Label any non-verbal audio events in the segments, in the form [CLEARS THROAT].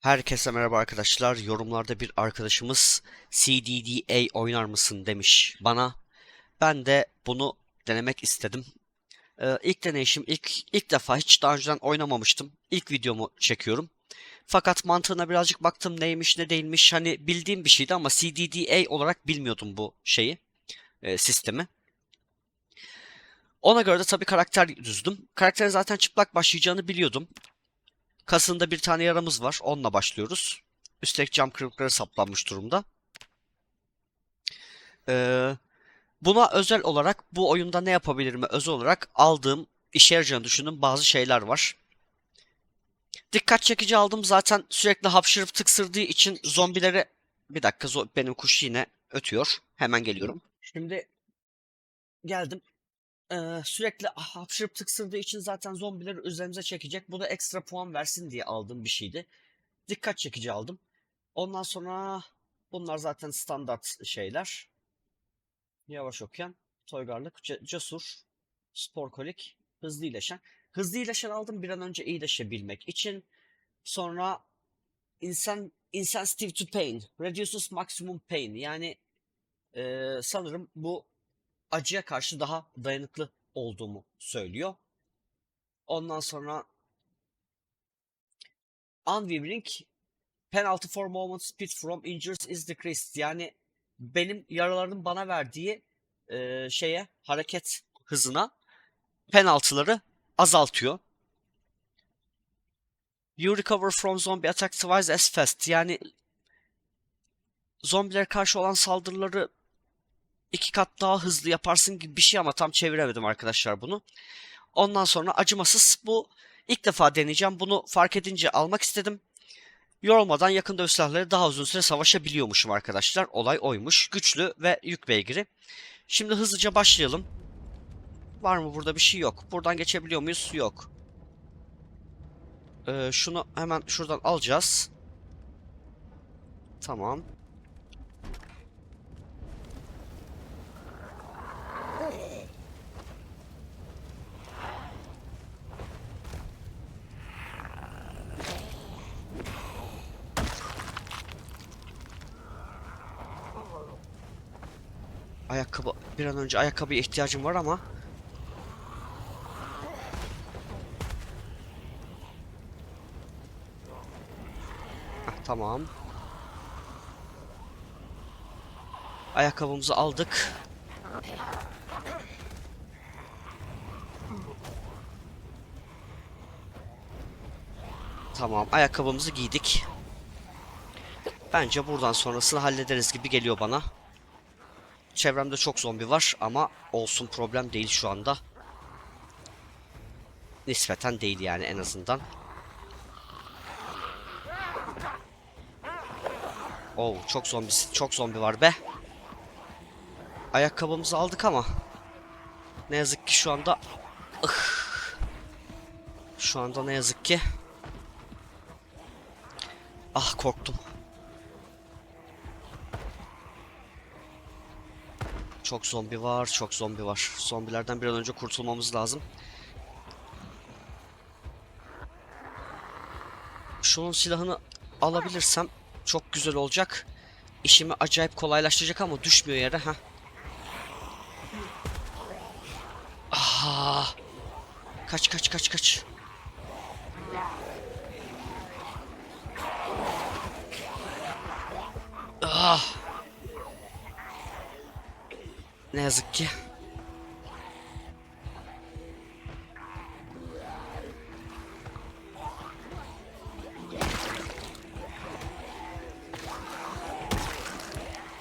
Herkese merhaba arkadaşlar. Yorumlarda bir arkadaşımız CDDA oynar mısın demiş bana. Ben de bunu denemek istedim. Ee, ilk deneyişim, ilk ilk defa hiç daha önceden oynamamıştım. İlk videomu çekiyorum. Fakat mantığına birazcık baktım neymiş ne değilmiş. Hani bildiğim bir şeydi ama CDDA olarak bilmiyordum bu şeyi, e, sistemi. Ona göre de tabii karakter düzdüm. Karakterin zaten çıplak başlayacağını biliyordum. Kasında bir tane yaramız var. Onunla başlıyoruz. Üstelik cam kırıkları saplanmış durumda. Ee, buna özel olarak bu oyunda ne yapabilirim özel olarak aldığım işe yarayacağını düşündüğüm bazı şeyler var. Dikkat çekici aldım zaten sürekli hapşırıp tıksırdığı için zombileri... Bir dakika benim kuş yine ötüyor. Hemen geliyorum. Şimdi geldim. Ee, sürekli hapşırıp tıksırdığı için zaten zombileri üzerimize çekecek. Bu da ekstra puan versin diye aldığım bir şeydi. Dikkat çekici aldım. Ondan sonra bunlar zaten standart şeyler. Yavaş okuyan, toygarlık, ce- cesur, sporkolik, hızlı iyileşen. Hızlı iyileşen aldım bir an önce iyileşebilmek için. Sonra insan insensitive to pain, reduces maximum pain. Yani ee, sanırım bu acıya karşı daha dayanıklı olduğumu söylüyor. Ondan sonra Unwavering penalty for movement speed from injuries is decreased. Yani benim yaralarının bana verdiği e, şeye hareket hızına penaltıları azaltıyor. You recover from zombie attack twice as fast. Yani zombilere karşı olan saldırıları iki kat daha hızlı yaparsın gibi bir şey ama tam çeviremedim arkadaşlar bunu. Ondan sonra acımasız bu ilk defa deneyeceğim. Bunu fark edince almak istedim. Yorulmadan yakın dövüş silahları daha uzun süre savaşabiliyormuşum arkadaşlar. Olay oymuş. Güçlü ve yük beygiri. Şimdi hızlıca başlayalım. Var mı burada bir şey yok. Buradan geçebiliyor muyuz? Yok. Ee, şunu hemen şuradan alacağız. Tamam. Ayakkabı bir an önce ayakkabıya ihtiyacım var ama Heh, tamam. Ayakkabımızı aldık. Tamam, ayakkabımızı giydik. Bence buradan sonrasını hallederiz gibi geliyor bana. Çevremde çok zombi var ama olsun problem değil şu anda. Nispeten değil yani en azından. Oo çok zombi çok zombi var be. Ayakkabımızı aldık ama ne yazık ki şu anda Ih. şu anda ne yazık ki ah korktum. Çok zombi var, çok zombi var. Zombilerden bir an önce kurtulmamız lazım. Şunun silahını alabilirsem çok güzel olacak. İşimi acayip kolaylaştıracak ama düşmüyor yere. ha. Ah. Kaç kaç kaç kaç. Ah. Ne yazık ki.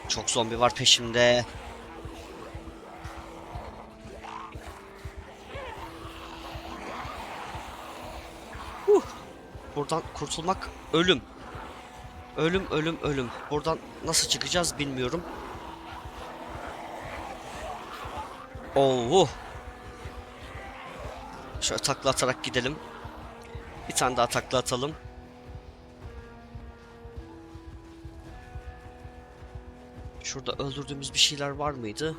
Çok zombi var peşimde. Huh. Buradan kurtulmak ölüm. Ölüm ölüm ölüm. Buradan nasıl çıkacağız bilmiyorum. Oo. Şöyle takla atarak gidelim. Bir tane daha takla atalım. Şurada öldürdüğümüz bir şeyler var mıydı?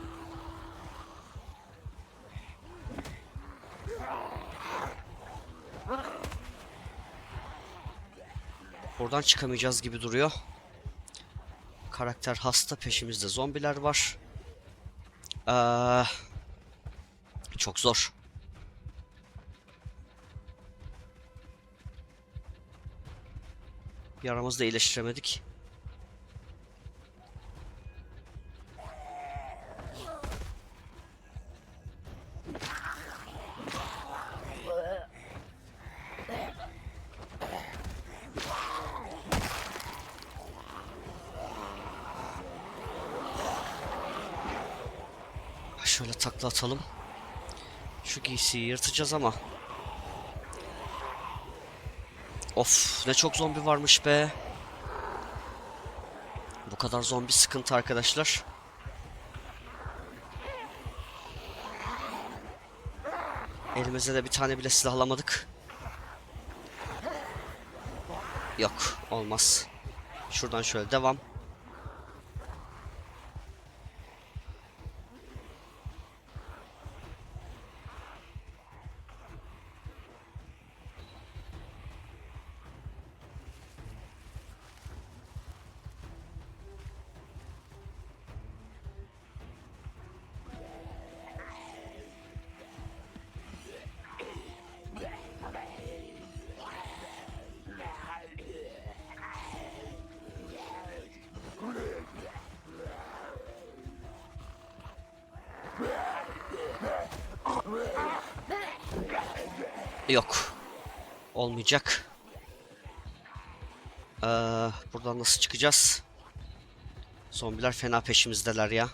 Buradan çıkamayacağız gibi duruyor. Karakter hasta peşimizde zombiler var. Ee, çok zor. Yaramızı da iyileştiremedik. Şöyle takla atalım. Şu giysiyi yırtacağız ama. Of ne çok zombi varmış be. Bu kadar zombi sıkıntı arkadaşlar. Elimize de bir tane bile silah alamadık. Yok olmaz. Şuradan şöyle devam. Yok. Olmayacak. Ee, buradan nasıl çıkacağız? Zombiler fena peşimizdeler ya.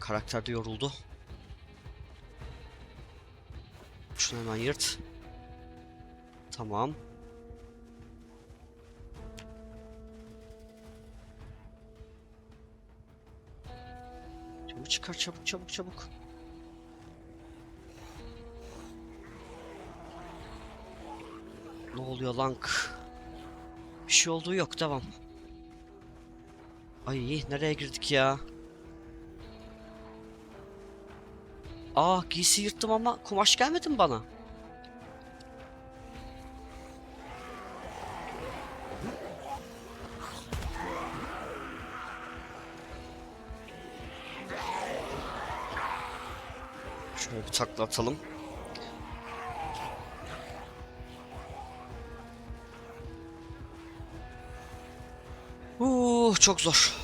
Karakter de yoruldu. Şunu hemen yırt. Tamam. Çıkar çabuk çabuk çabuk. Ne oluyor lan? Bir şey olduğu yok devam. Ay nereye girdik ya? Aa giysi yırttım ama kumaş gelmedi mi bana? Atalım. Uuu çok zor.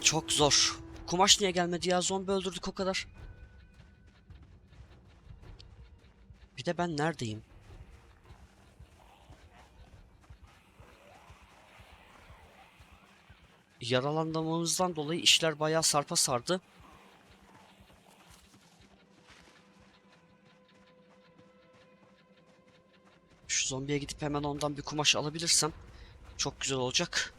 Çok zor. Kumaş niye gelmedi ya? Zombi öldürdük o kadar. Bir de ben neredeyim? Yaralandığımızdan dolayı işler bayağı sarpa sardı. Zombiye gidip hemen ondan bir kumaş alabilirsem çok güzel olacak.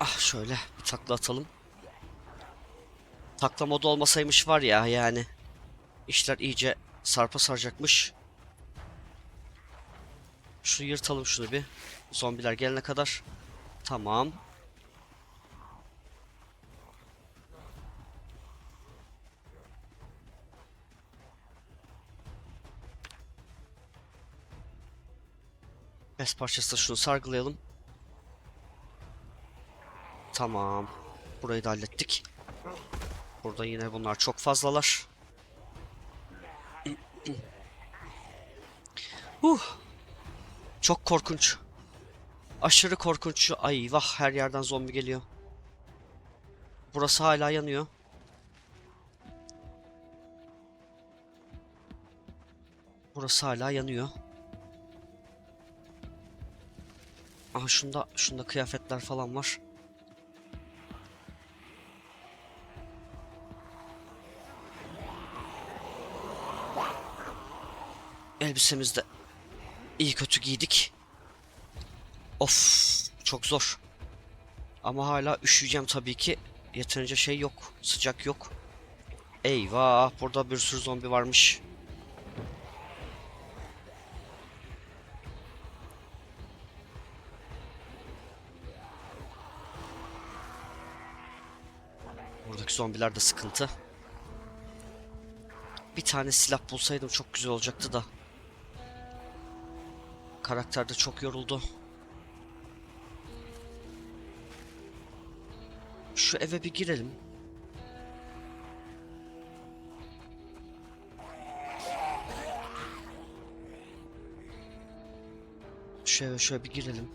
Ah şöyle bir takla atalım. Takla modu olmasaymış var ya yani. işler iyice sarpa saracakmış. Şunu yırtalım şunu bir. Zombiler gelene kadar. Tamam. Bez parçası şunu sargılayalım. Tamam. Burayı da hallettik. Burada yine bunlar çok fazlalar. huh. [CLEARS THROAT] Çok korkunç. Aşırı korkunç. Ay vah her yerden zombi geliyor. Burası hala yanıyor. Burası hala yanıyor. Aha şunda şunda kıyafetler falan var. Elbisemiz de iyi kötü giydik. Of çok zor. Ama hala üşüyeceğim tabii ki. Yeterince şey yok. Sıcak yok. Eyvah burada bir sürü zombi varmış. Buradaki zombiler de sıkıntı. Bir tane silah bulsaydım çok güzel olacaktı da. Karakter de çok yoruldu. Şu eve bir girelim. Şu eve şöyle bir girelim.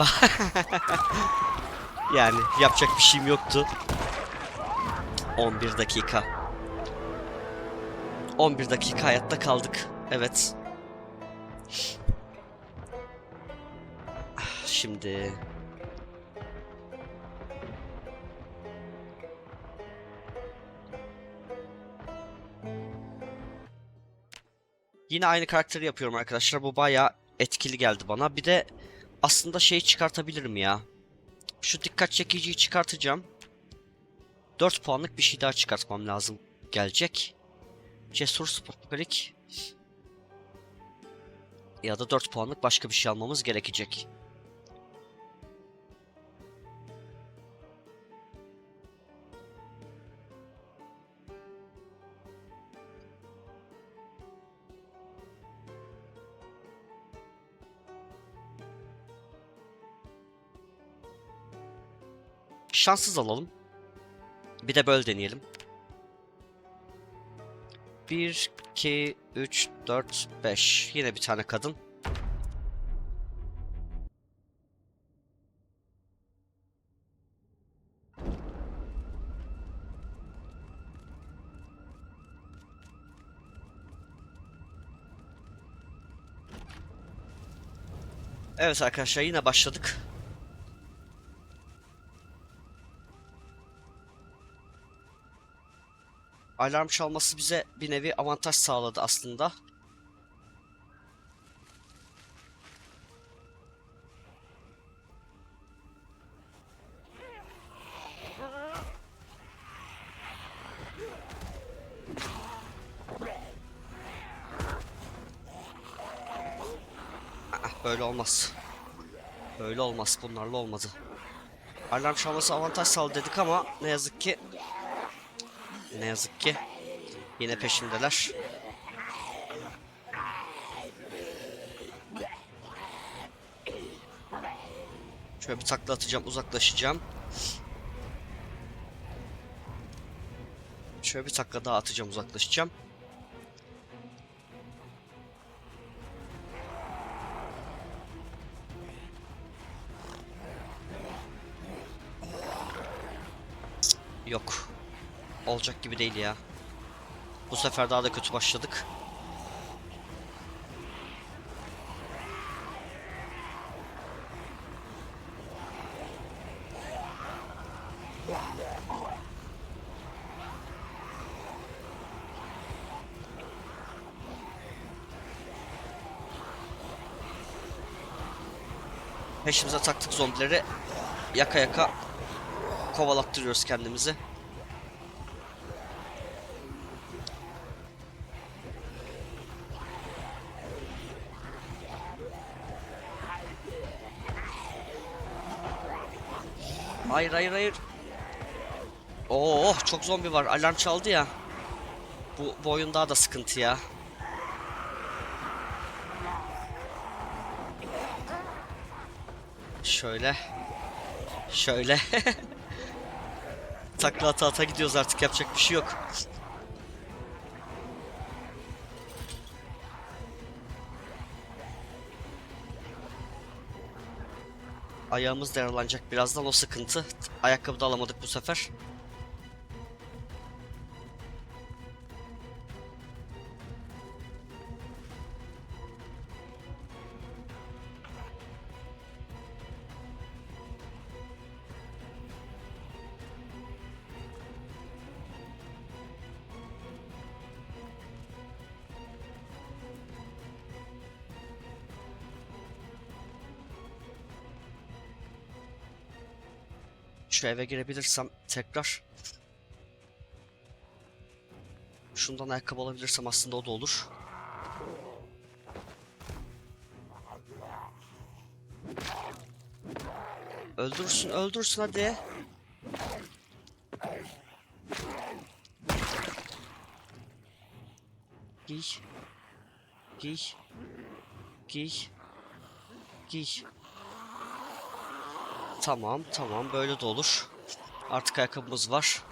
Eyvah. [LAUGHS] yani yapacak bir şeyim yoktu. 11 dakika. 11 dakika hayatta kaldık. Evet. Şimdi Yine aynı karakteri yapıyorum arkadaşlar. Bu bayağı etkili geldi bana. Bir de aslında şeyi çıkartabilirim ya. Şu dikkat çekiciyi çıkartacağım. 4 puanlık bir şey daha çıkartmam lazım. Gelecek. Cesur Sporik. Ya da 4 puanlık başka bir şey almamız gerekecek. Şanssız alalım. Bir de böyle deneyelim. 1, 2, 3, 4, 5. Yine bir tane kadın. Evet arkadaşlar yine başladık. Alarm çalması bize bir nevi avantaj sağladı aslında. Aa, Böyle olmaz. Böyle olmaz. Bunlarla olmadı. Alarm çalması avantaj sağladı dedik ama ne yazık ki ne yazık ki yine peşimdeler. Şöyle bir takla atacağım, uzaklaşacağım. Şöyle bir takla daha atacağım, uzaklaşacağım. Olacak gibi değil ya. Bu sefer daha da kötü başladık. Peşimize taktık zombileri. Yaka yaka kovalattırıyoruz kendimizi. Hayır hayır hayır. Oo çok zombi var. Alarm çaldı ya. Bu, bu oyun daha da sıkıntı ya. Şöyle. Şöyle. [LAUGHS] Takla ata ata gidiyoruz artık yapacak bir şey yok. Ayağımız yaralanacak birazdan o sıkıntı. Ayakkabı da alamadık bu sefer. Şu eve girebilirsem tekrar. Şundan ayakkabı alabilirsem aslında o da olur. Öldürsün, öldürsün hadi. Giy. Giy. Giy. Giy. Tamam, tamam. Böyle de olur. Artık ayakkabımız var.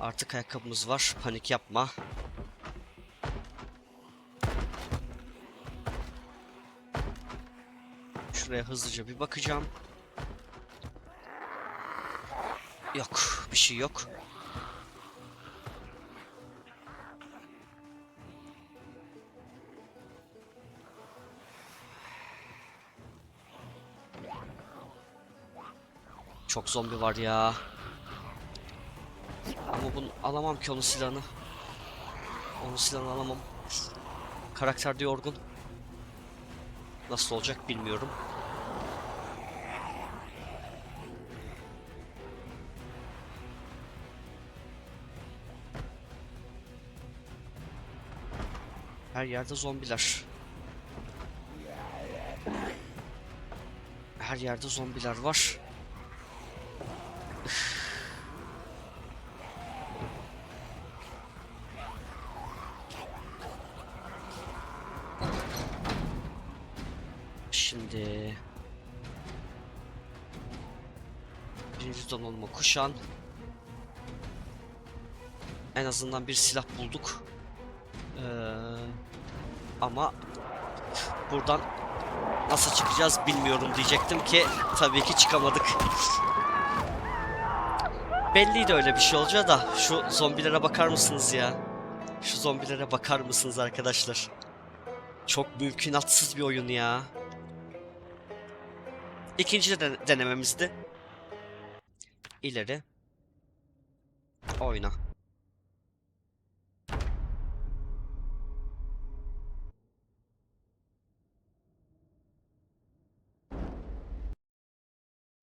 Artık ayakkabımız var. Panik yapma. Şuraya hızlıca bir bakacağım. Yok, bir şey yok. Çok zombi var ya. Ama bunu alamam ki onun silahını. Onun silahını alamam. Karakter de yorgun. Nasıl olacak bilmiyorum. Her yerde zombiler. Her yerde zombiler var. Donanımı kuşan. En azından bir silah bulduk. Ee, ama buradan nasıl çıkacağız bilmiyorum diyecektim ki tabii ki çıkamadık. Belliydi öyle bir şey olacağı da şu zombilere bakar mısınız ya? Şu zombilere bakar mısınız arkadaşlar? Çok mümkünatsız bir oyun ya. İkinci de denememizdi. İleri. Oyna.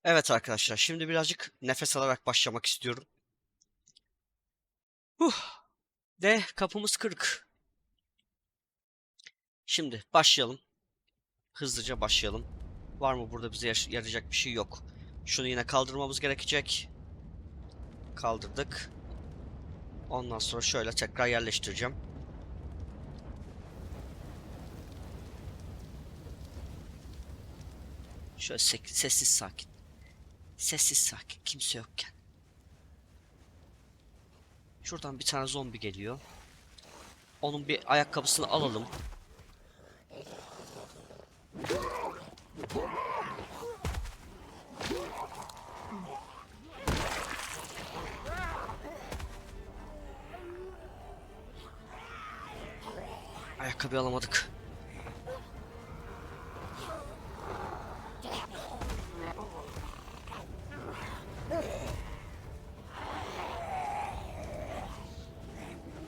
Evet arkadaşlar, şimdi birazcık nefes alarak başlamak istiyorum. Huh. De kapımız kırık. Şimdi başlayalım. Hızlıca başlayalım. Var mı burada bize yarayacak bir şey yok. Şunu yine kaldırmamız gerekecek. Kaldırdık. Ondan sonra şöyle tekrar yerleştireceğim. Şöyle sessiz sakin. Sessiz sakin. Kimse yokken. Şuradan bir tane zombi geliyor. Onun bir ayakkabısını alalım. Ayakkabı alamadık.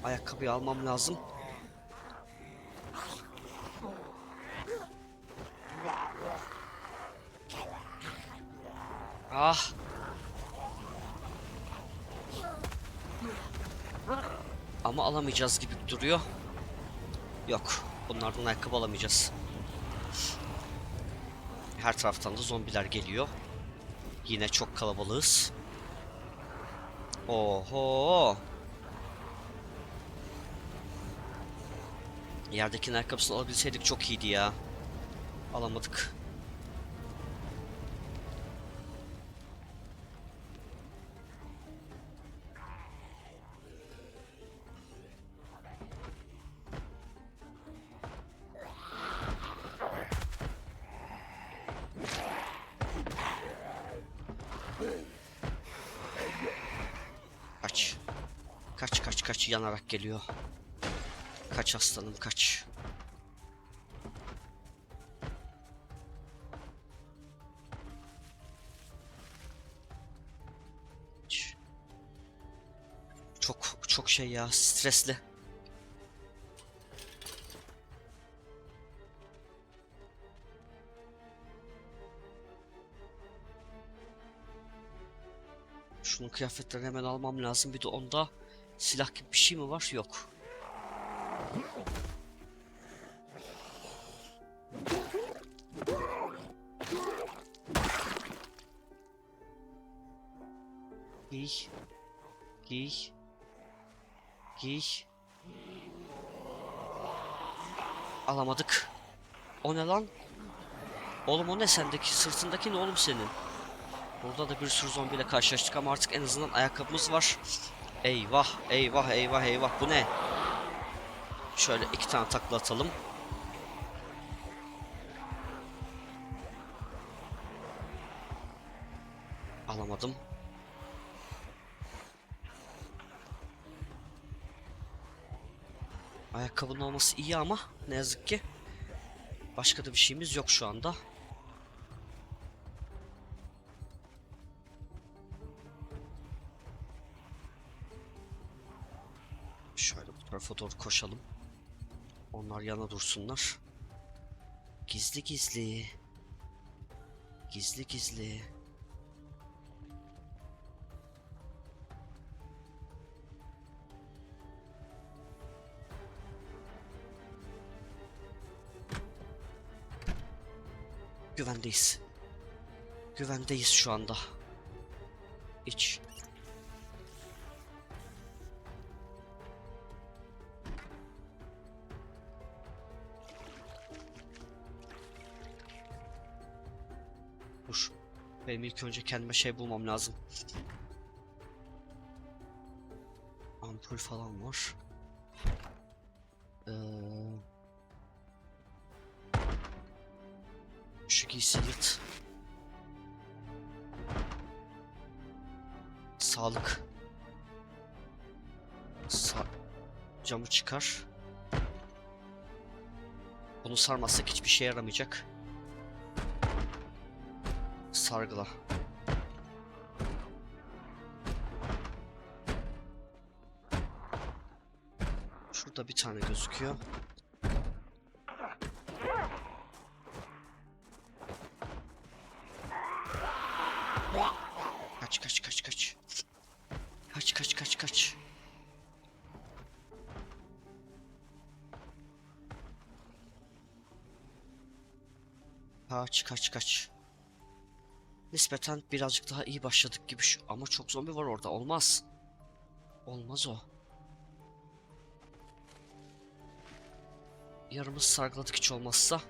Ayakkabıyı almam lazım. Ah. Ama alamayacağız gibi duruyor. Yok. Bunlardan ayakkabı alamayacağız. Her taraftan da zombiler geliyor. Yine çok kalabalığız. Oho. Yerdekinin ayakkabısını alabilseydik çok iyiydi ya. Alamadık. Kaç kaç yanarak geliyor. Kaç aslanım. Kaç. Çok çok şey ya stresli. Şunun kıyafetlerini hemen almam lazım. Bir de onda silah gibi bir şey mi var? Yok. Giy. Giy. Giy. Alamadık. O ne lan? Oğlum o ne sendeki? Sırtındaki ne oğlum senin? Burada da bir sürü zombiyle karşılaştık ama artık en azından ayakkabımız var. Eyvah, eyvah, eyvah, eyvah. Bu ne? Şöyle iki tane takla atalım. Alamadım. Ayakkabının olması iyi ama ne yazık ki başka da bir şeyimiz yok şu anda. Doğru koşalım. Onlar yana dursunlar. Gizli gizli. Gizli gizli. Güvendeyiz. Güvendeyiz şu anda. İç. Benim ilk önce kendime şey bulmam lazım. Ampul falan var. Ee, şu giysi yırt. Sağlık. Sa camı çıkar. Bunu sarmazsak hiçbir şey yaramayacak. Sargıla. Şurada bir tane gözüküyor. Kaç kaç kaç kaç. Kaç kaç kaç kaç. Kaç kaç kaç. Nispeten birazcık daha iyi başladık gibi şu ama çok zombi var orada olmaz. Olmaz o. Yarımız sargıladık hiç olmazsa.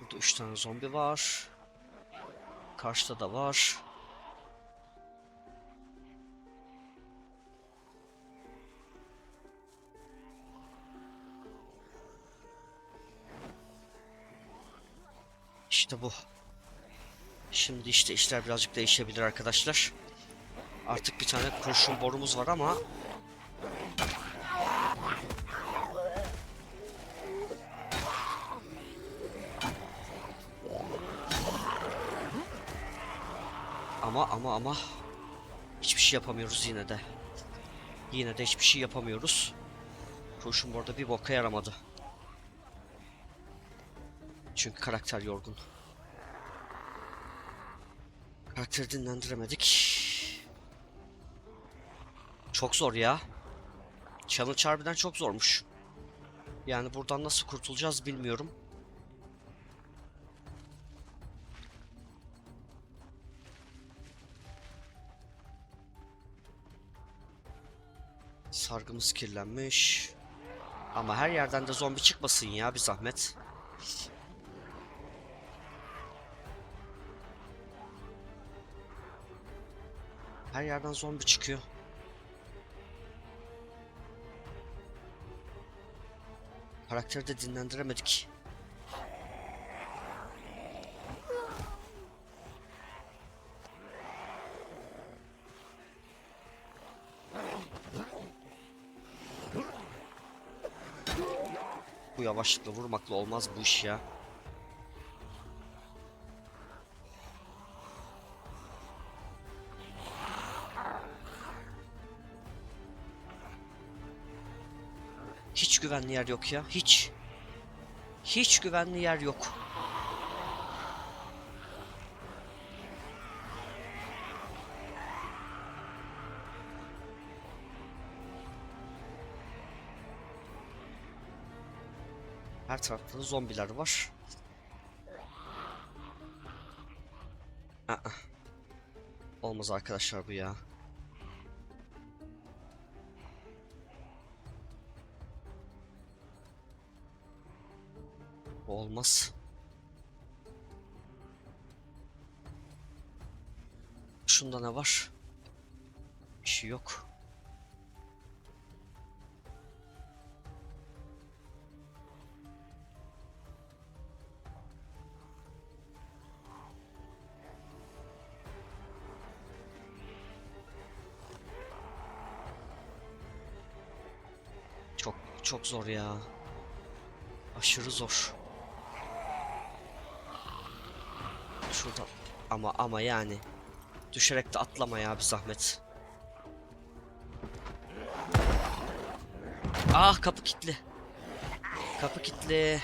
Burada üç tane zombi var. Karşıda da var. İşte bu. Şimdi işte işler birazcık değişebilir arkadaşlar. Artık bir tane kurşun borumuz var ama Ama ama ama hiçbir şey yapamıyoruz yine de. Yine de hiçbir şey yapamıyoruz. Kurşun borda bir boka yaramadı. Çünkü karakter yorgun. Karakteri dinlendiremedik. Çok zor ya. Challenge harbiden çok zormuş. Yani buradan nasıl kurtulacağız bilmiyorum. Sargımız kirlenmiş. Ama her yerden de zombi çıkmasın ya bir zahmet. Her yerden zombi çıkıyor. Karakteri de dinlendiremedik. Bu yavaşlıkla vurmakla olmaz bu iş ya. Güvenli yer yok ya. Hiç. Hiç güvenli yer yok. Her tarafta zombiler var. Aa. Olmaz arkadaşlar bu ya. Olmaz. Şunda ne var? Bir şey yok. Çok çok zor ya. Aşırı zor. Şurada ama ama yani düşerek de atlama ya bir zahmet. Ah kapı kilitli. Kapı kilitli.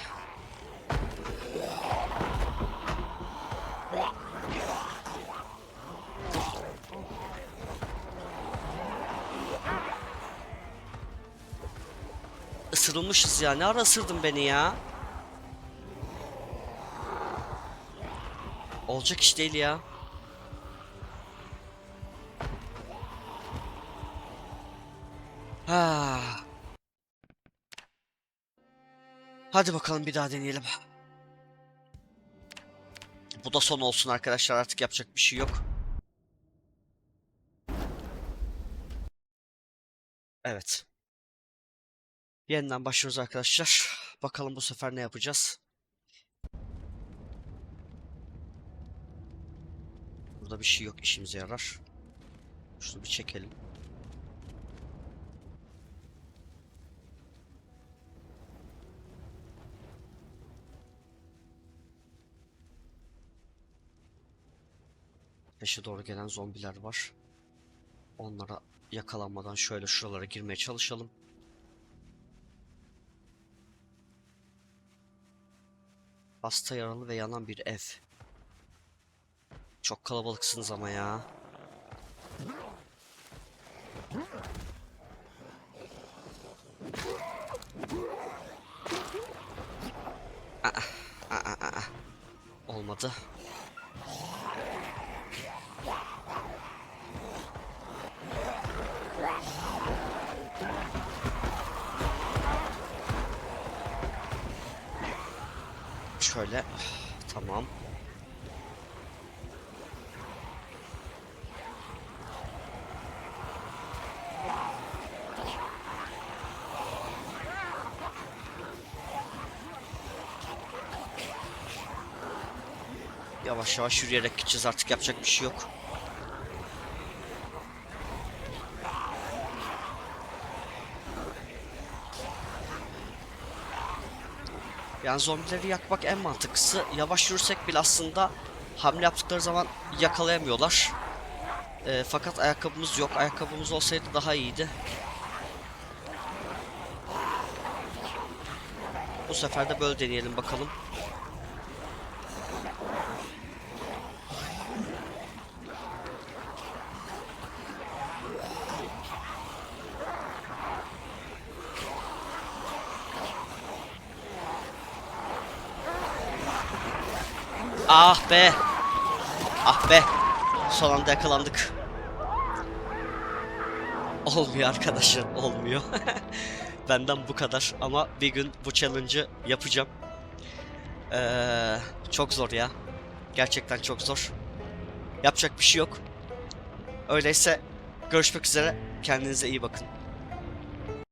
Isırılmışız ya. Ne ara ısırdın beni ya? Olacak iş değil ya. Ha. Hadi bakalım bir daha deneyelim. Bu da son olsun arkadaşlar artık yapacak bir şey yok. Evet. Yeniden başlıyoruz arkadaşlar. Bakalım bu sefer ne yapacağız. Burada bir şey yok işimize yarar. Şunu bir çekelim. Peşe doğru gelen zombiler var. Onlara yakalanmadan şöyle şuralara girmeye çalışalım. Hasta yaralı ve yanan bir ev. Çok kalabalıksınız ama ya. Aa, aa, aa, aa. Olmadı. Şöyle. Tamam. Yavaş yavaş yürüyerek gideceğiz artık yapacak bir şey yok. Yani zombileri yakmak en mantıklısı. Yavaş yürürsek bile aslında hamle yaptıkları zaman yakalayamıyorlar. Ee, fakat ayakkabımız yok. Ayakkabımız olsaydı daha iyiydi. Bu sefer de böyle deneyelim bakalım. Ah be. Ah be. Son anda yakalandık. Olmuyor arkadaşlar, olmuyor. [LAUGHS] Benden bu kadar ama bir gün bu challenge'ı yapacağım. Ee, çok zor ya. Gerçekten çok zor. Yapacak bir şey yok. Öyleyse görüşmek üzere. Kendinize iyi bakın.